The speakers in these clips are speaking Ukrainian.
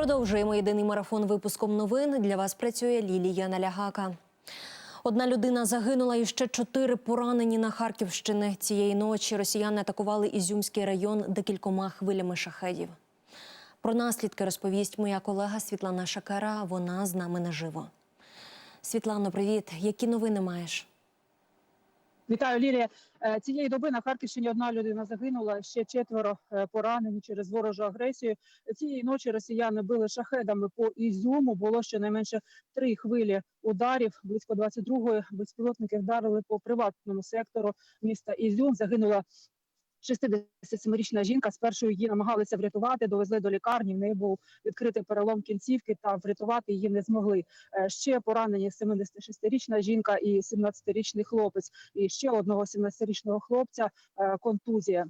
Продовжуємо єдиний марафон випуском новин. Для вас працює Лілія Налягака. Одна людина загинула і ще чотири поранені на Харківщині. Цієї ночі росіяни атакували Ізюмський район декількома хвилями шахедів. Про наслідки розповість моя колега Світлана Шакера. Вона з нами наживо. Світлано, привіт. Які новини маєш? Вітаю, Лілія. Е, Цієї доби на Харківщині одна людина загинула, ще четверо е, поранені через ворожу агресію. Цієї ночі росіяни били шахедами по Ізюму. Було щонайменше три хвилі ударів. Близько 22-ї безпілотники вдарили по приватному сектору міста Ізюм. Загинула 67-річна жінка. Спершу її намагалися врятувати, довезли до лікарні. В неї був відкритий перелом кінцівки, та врятувати її не змогли. Е, Ще поранені 76-річна жінка і 17-річний хлопець. І ще одного 17-річного хлопця е, контузія.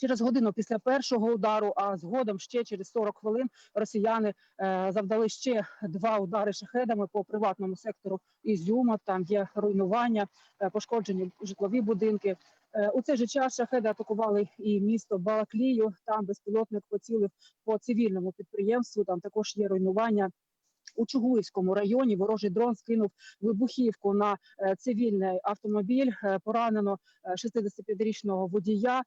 Через годину після першого удару, а згодом ще через 40 хвилин росіяни е, завдали ще два удари шахедами по приватному сектору Ізюма. Там є руйнування, е, пошкоджені житлові будинки. Е, У цей же час шахеди атакували і місто Балаклію. Там безпілотник поцілив по цивільному підприємству. Там також є руйнування. У Чугуївському районі ворожий дрон скинув вибухівку на е, цивільний автомобіль. Е, Поранено е, 65-річного водія.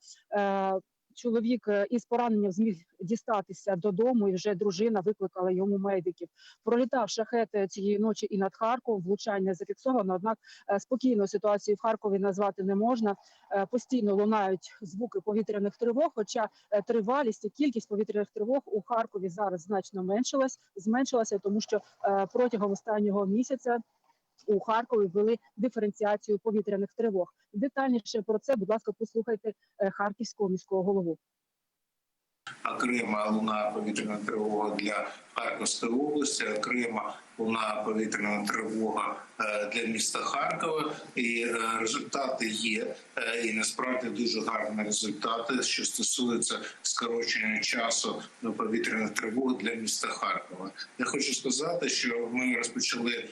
Чоловік е, із пораненням зміг дістатися додому, і вже дружина викликала йому медиків. Пролітав шахет е, цієї ночі і над Харковом. Влучання зафіксовано. Однак е, спокійну ситуацію в Харкові назвати не можна. Постійно лунають звуки повітряних тривог. Хоча тривалість і кількість повітряних тривог у Харкові зараз значно меншилась, зменшилася, тому що протягом останнього місяця. У Харкові ввели диференціацію повітряних тривог. Детальніше про це, будь ласка, послухайте е, харківського міського голову. окрема луна повітряна тривога для Харківської області, окрема луна повітряна тривога е, для міста Харкова. І е, результати є. Е, І насправді дуже гарні результати, що стосуються скорочення часу до повітряної тривоги для міста Харкова. Я хочу сказати, що ми розпочали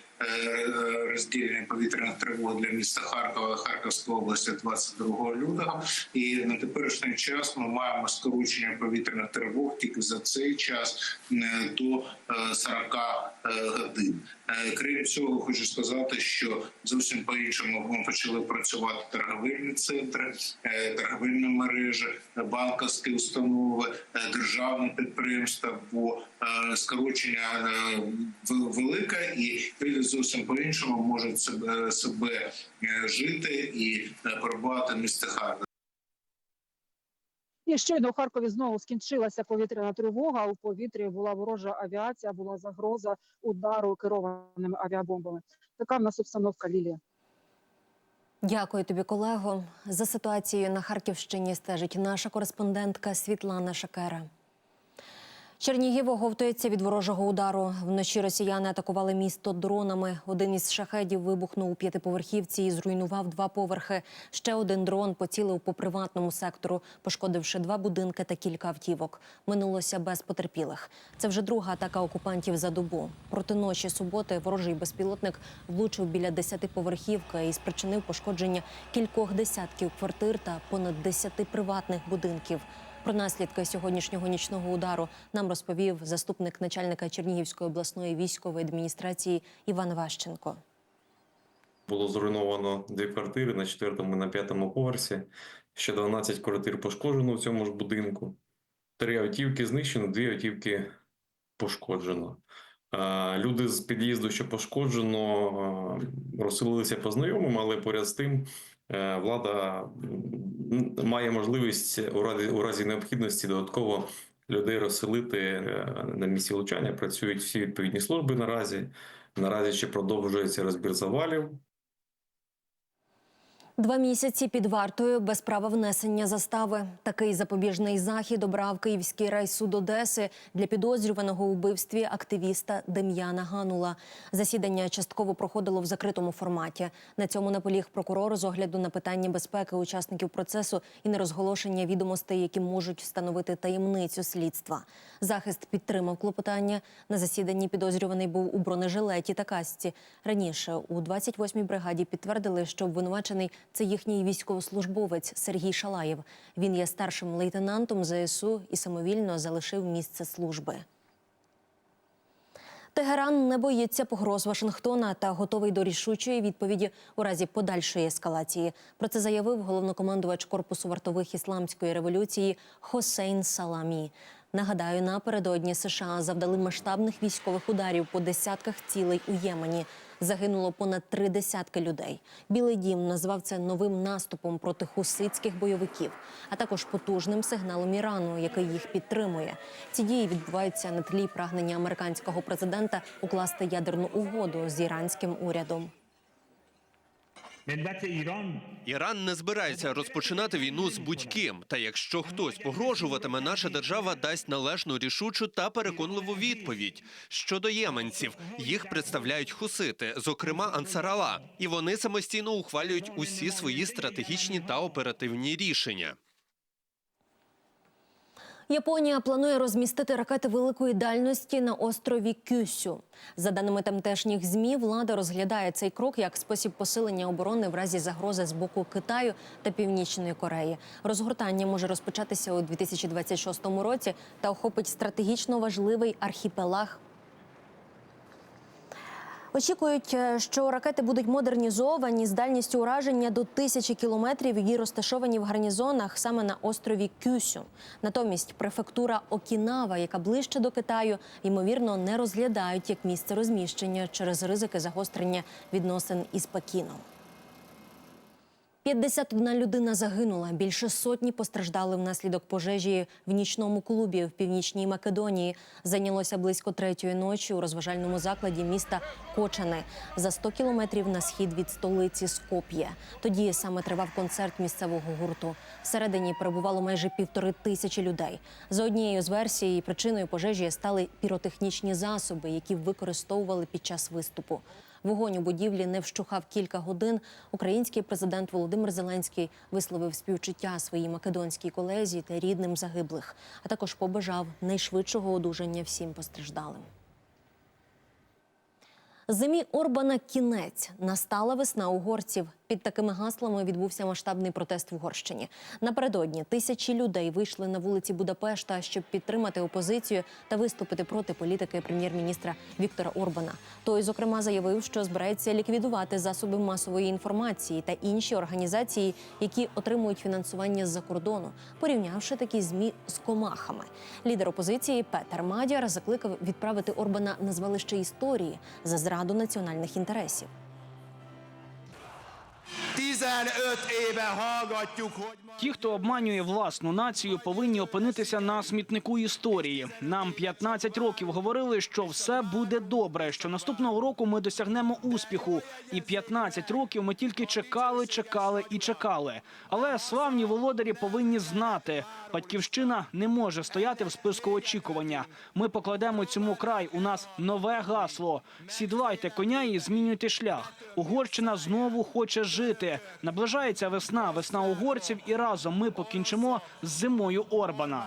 розділення повітряних тривог для міста Харкова Харківської області 22 лютого. І на теперішній час ми маємо скорочення повітряних тривог тільки за цей час е, до е, 40 е, годин. Е, Крім цього, хочу сказати, що зовсім по іншому ми почали працювати торговельні центри, е, торговельні мережі, е, банківські установи, е, державні підприємства. Бо е, скорочення е, велике, і люди зовсім по іншому можуть себе, себе е, жити і е, перебувати Харків. І щойно у Харкові знову скінчилася повітряна тривога. У повітрі була ворожа авіація, була загроза удару керованими авіабомбами. Така в нас обстановка Лілія. Дякую тобі, колего. За ситуацією на Харківщині стежить наша кореспондентка Світлана Шакера. Чернігів оговтується від ворожого удару. Вночі росіяни атакували місто дронами. Один із шахедів вибухнув у п'ятиповерхівці і зруйнував два поверхи. Ще один дрон поцілив по приватному сектору, пошкодивши два будинки та кілька автівок. Минулося без потерпілих. Це вже друга атака окупантів за добу. Проти ночі суботи ворожий безпілотник влучив біля десятиповерхівки і спричинив пошкодження кількох десятків квартир та понад десяти приватних будинків. Про наслідки сьогоднішнього нічного удару нам розповів заступник начальника Чернігівської обласної військової адміністрації Іван Ващенко. Було зруйновано дві квартири на четвертому і на п'ятому поверсі. Ще 12 квартир пошкоджено в цьому ж будинку. Три автівки знищено, дві автівки пошкоджено. Люди з під'їзду, що пошкоджено, розселилися по знайомим, але поряд з тим влада має можливість у разі, у разі необхідності додатково людей розселити е, на місці влучання. Працюють всі відповідні служби наразі. Наразі ще продовжується розбір завалів. Два місяці під вартою без права внесення застави. Такий запобіжний захід обрав Київський райсуд Одеси для підозрюваного у вбивстві активіста Дем'яна Ганула. Засідання частково проходило в закритому форматі. На цьому наполіг прокурор з огляду на питання безпеки учасників процесу і нерозголошення відомостей, які можуть встановити таємницю слідства. Захист підтримав клопотання. На засіданні підозрюваний був у бронежилеті та касці. Раніше у 28-й бригаді підтвердили, що обвинувачений це їхній військовослужбовець Сергій Шалаєв. Він є старшим лейтенантом ЗСУ і самовільно залишив місце служби. Тегеран не боїться погроз Вашингтона та готовий до рішучої відповіді у разі подальшої ескалації. Про це заявив головнокомандувач корпусу вартових ісламської революції Хосейн Саламі. Нагадаю, напередодні США завдали масштабних військових ударів по десятках цілей у Ємені. Загинуло понад три десятки людей. Білий дім назвав це новим наступом проти хуситських бойовиків, а також потужним сигналом Ірану, який їх підтримує. Ці дії відбуваються на тлі прагнення американського президента укласти ядерну угоду з іранським урядом. Іран не збирається розпочинати війну з будь-ким. Та якщо хтось погрожуватиме, наша держава дасть належну рішучу та переконливу відповідь щодо єменців. Їх представляють хусити, зокрема Ансарала, і вони самостійно ухвалюють усі свої стратегічні та оперативні рішення. Японія планує розмістити ракети великої дальності на острові Кюсю. За даними тамтешніх змі, влада розглядає цей крок як спосіб посилення оборони в разі загрози з боку Китаю та Північної Кореї. Розгортання може розпочатися у 2026 році та охопить стратегічно важливий архіпелаг Очікують, е, що ракети будуть модернізовані з дальністю ураження до тисячі кілометрів і розташовані в гарнізонах саме на острові Кюсю. Натомість префектура Окінава, яка ближче до Китаю, ймовірно, не розглядають як місце розміщення через ризики загострення відносин із Пекіном. 51 людина загинула. Більше сотні постраждали внаслідок пожежі в нічному клубі в північній Македонії. Зайнялося близько третьої ночі у розважальному закладі міста Кочани за 100 кілометрів на схід від столиці Скоп'є. Тоді саме тривав концерт місцевого гурту. Всередині перебувало майже півтори тисячі людей. За однією з версій, причиною пожежі стали піротехнічні засоби, які використовували під час виступу. Вогонь у будівлі не вщухав кілька годин. Український президент Володимир Зеленський висловив співчуття своїй македонській колезі та рідним загиблих, а також побажав найшвидшого одужання всім постраждалим. Зимі Орбана кінець настала весна угорців. Під такими гаслами відбувся масштабний протест в Угорщині. Напередодні тисячі людей вийшли на вулиці Будапешта, щоб підтримати опозицію та виступити проти політики прем'єр-міністра Віктора Орбана. Той, зокрема, заявив, що збирається ліквідувати засоби масової інформації та інші організації, які отримують фінансування з-за кордону, порівнявши такі змі з комахами. Лідер опозиції Петер Мадяр закликав відправити Орбана на звалище історії за зраду національних інтересів. Ti 15 éve hallgatjuk, hogy. Ті, хто обманює власну націю, повинні опинитися на смітнику історії. Нам 15 років говорили, що все буде добре, що наступного року ми досягнемо успіху. І 15 років ми тільки чекали, чекали і чекали. Але славні володарі повинні знати, батьківщина не може стояти в списку очікування. Ми покладемо цьому край. У нас нове гасло. Сідлайте коня і змінюйте шлях. Угорщина знову хоче жити. Наближається весна, весна угорців, і разом ми покінчимо з зимою Орбана.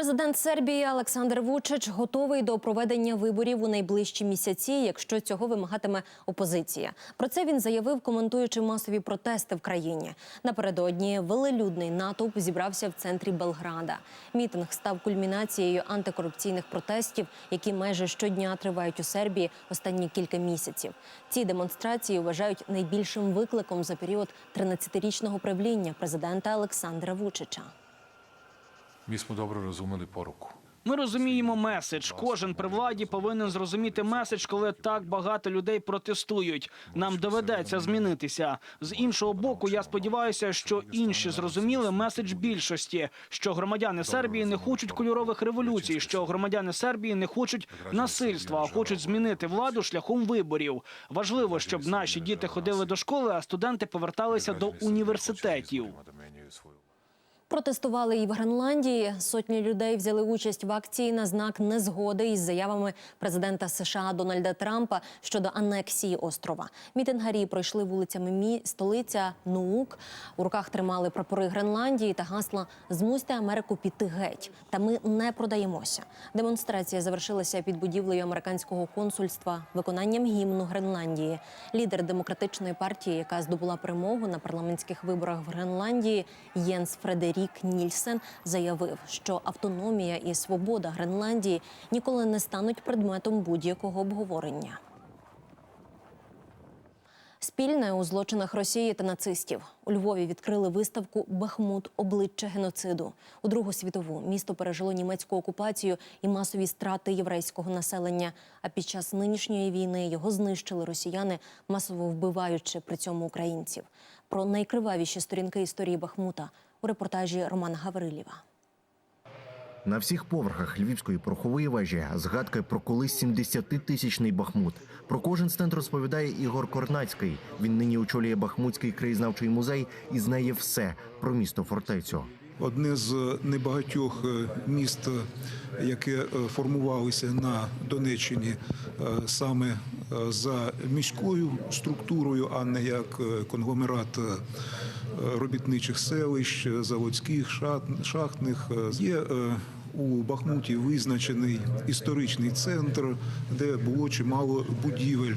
Президент Сербії Олександр Вучич готовий до проведення виборів у найближчі місяці, якщо цього вимагатиме опозиція. Про це він заявив, коментуючи масові протести в країні. Напередодні велелюдний натовп зібрався в центрі Белграда. Мітинг став кульмінацією антикорупційних протестів, які майже щодня тривають у Сербії останні кілька місяців. Ці демонстрації вважають найбільшим викликом за період 13-річного правління президента Олександра Вучича. Mi smo dobro razumeli poruku. Ми розуміємо меседж. Кожен при владі повинен зрозуміти меседж, коли так багато людей протестують. Нам доведеться змінитися. З іншого боку, я сподіваюся, що інші зрозуміли меседж більшості, що громадяни Сербії не хочуть кольорових революцій, що громадяни Сербії не хочуть насильства, а хочуть змінити владу шляхом виборів. Важливо, щоб наші діти ходили до школи, а студенти поверталися до університетів. Протестували і в Гренландії. Сотні людей взяли участь в акції на знак незгоди із заявами президента США Дональда Трампа щодо анексії острова. Мітингарі пройшли вулицями мі столиця Нуук. У руках тримали прапори Гренландії та гасла Змусьте Америку піти геть. Та ми не продаємося. Демонстрація завершилася під будівлею американського консульства виконанням гімну Гренландії. Лідер демократичної партії, яка здобула перемогу на парламентських виборах в Гренландії, Єнс Фредерік Рік Нільсен заявив, що автономія і свобода Гренландії ніколи не стануть предметом будь-якого обговорення. Спільне у злочинах Росії та нацистів у Львові відкрили виставку Бахмут обличчя геноциду. У Другу світову місто пережило німецьку окупацію і масові страти єврейського населення. А під час нинішньої війни його знищили росіяни, масово вбиваючи при цьому українців. Про найкривавіші сторінки історії Бахмута у репортажі Романа Гаврилєва. На всіх поверхах львівської порохової вежі згадки про колись 70-тисячний Бахмут. Про кожен стенд розповідає Ігор Корнацький. Він нині очолює Бахмутський краєзнавчий музей і знає все про місто фортецю. одне з небагатьох е, міст, е, яке е, формувалося на Донеччині е, саме е, за міською структурою, а не як е, конгломерат е, робітничих селищ, заводських, шахтних. Є е, у Бахмуті визначений історичний центр, де було чимало будівель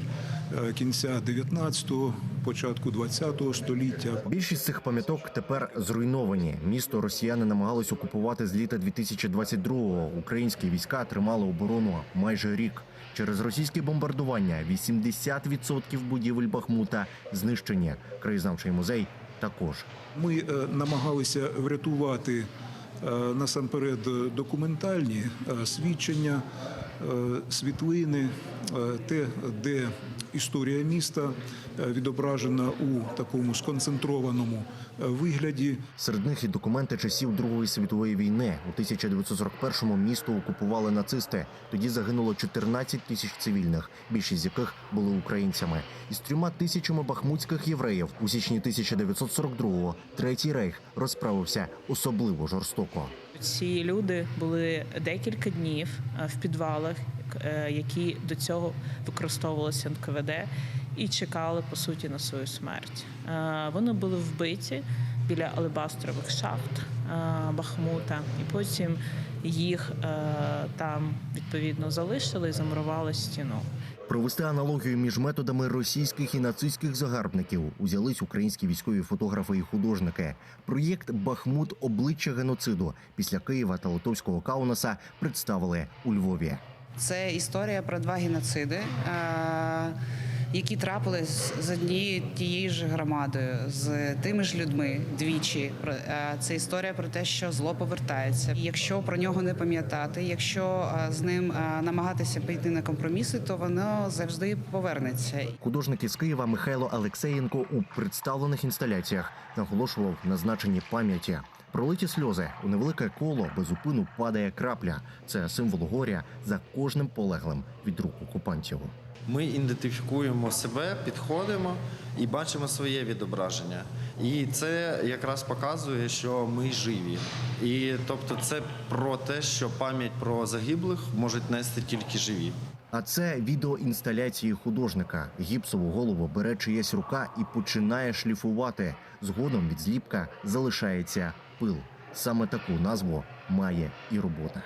е, кінця 19-го, початку 20-го століття. Більшість цих пам'яток тепер зруйновані. Місто росіяни намагались окупувати з літа 2022-го. Українські війська тримали оборону майже рік. Через російське бомбардування 80% будівель Бахмута знищені. Краєзнавчий музей також. Ми е, намагалися врятувати е, насамперед документальні е, свідчення, світлини, е, те, де історія міста е, відображена у такому сконцентрованому е, вигляді. Серед них і документи часів Другої світової війни. У 1941-му місто окупували нацисти. Тоді загинуло 14 тисяч цивільних, більшість з яких були українцями. Із трьома тисячами бахмутських євреїв у січні 1942-го Третій рейх розправився особливо жорстоко. Ці люди були декілька днів е, в підвалах, е, які до цього використовувалися НКВД, і чекали по суті на свою смерть. Е, Вони були вбиті біля алебастрових шахт Бахмута, і потім їх там відповідно залишили і замурували стіну. Провести аналогію між методами російських і нацистських загарбників узялись українські військові фотографи і художники. Проєкт Бахмут обличчя геноциду після Києва та Литовського Каунаса представили у Львові. Це історія про два геноциди, які трапились з однією тією ж громадою, з тими ж людьми двічі. Е, Це історія про те, що зло повертається. І Якщо про нього не пам'ятати, якщо е, з ним е, намагатися піти на компроміси, то воно завжди повернеться. Художник із Києва Михайло Алексеєнко у представлених інсталяціях наголошував на значенні пам'яті. Пролиті сльози у невелике коло без упину падає крапля. Це символ горя за кожним полеглим від рук окупантів. Ми ідентифікуємо себе, підходимо і бачимо своє відображення. І це якраз показує, що ми живі. І тобто, це про те, що пам'ять про загиблих можуть нести тільки живі. А це відеоінсталяції художника. Гіпсову голову бере чиясь рука і починає шліфувати. Згодом від зліпка залишається пил. Саме таку назву має і робота.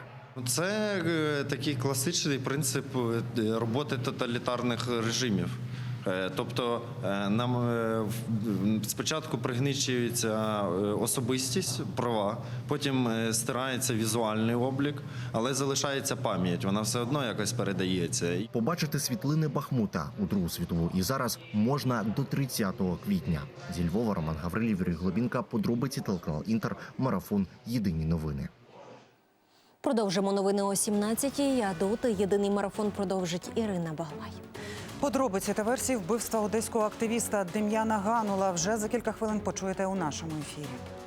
Це е, такий класичний принцип е, роботи тоталітарних режимів. Е, Тобто е, нам е, спочатку пригнічується е, особистість, права, потім стирається візуальний облік, але залишається пам'ять. Вона все одно якось передається. Побачити світлини Бахмута у Другу світову і зараз можна до 30 квітня. Зі Львова Роман Гаврилів, Юрій Глобінка, подробиці телеканал Інтер, марафон. Єдині новини. Продовжимо новини о 17-й, а доти єдиний марафон продовжить Ірина Баглай. Подробиці та версії вбивства одеського активіста Дем'яна Ганула вже за кілька хвилин почуєте у нашому ефірі.